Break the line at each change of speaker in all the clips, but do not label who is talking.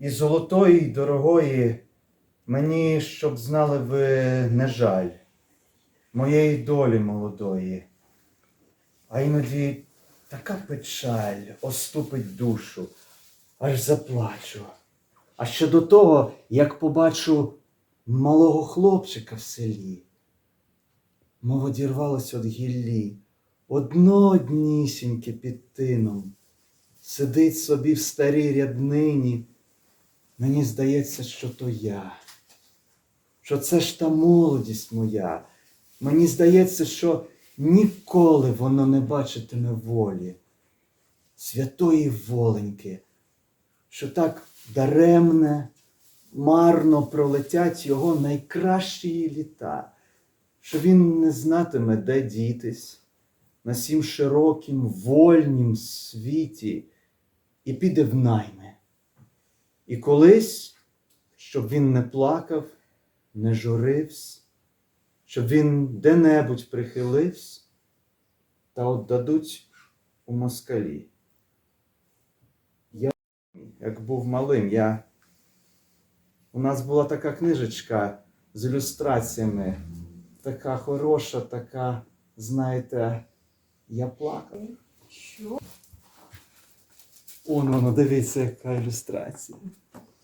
і золотої, і дорогої, мені, щоб знали ви, не жаль моєї долі молодої. А іноді така печаль оступить душу, аж заплачу. А ще до того, як побачу малого хлопчика в селі, мов одірвалось від гіллі, одно однісіньке під тином, сидить собі в старій ряднині. Мені здається, що то я, що це ж та молодість моя. Мені здається, що ніколи воно не бачитиме волі, святої воленьки, що так даремне, марно пролетять його найкращі літа, що він не знатиме, де дітись на сім широкім, вольнім світі і піде в найми. І колись, щоб він не плакав, не журився, щоб він де-небудь прихилився, та отдадуть у москалі. Я, як був малим, я... у нас була така книжечка з ілюстраціями, така хороша, така, знаєте, я плакав.
Що?
Он воно, дивіться, яка ілюстрація.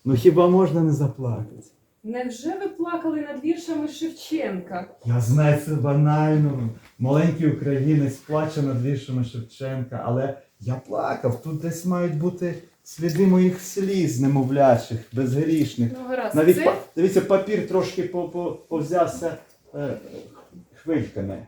Ну хіба можна не заплакати?
Невже ви плакали над віршами Шевченка?
Я знаю, це банально. Маленький українець плаче над віршами Шевченка, але я плакав. Тут десь мають бути сліди моїх сліз немовлячих, безгрішних.
Ну, гаразд,
Навіть
це
па- дивіться, папір трошки по- по- повзявся е, хвильками.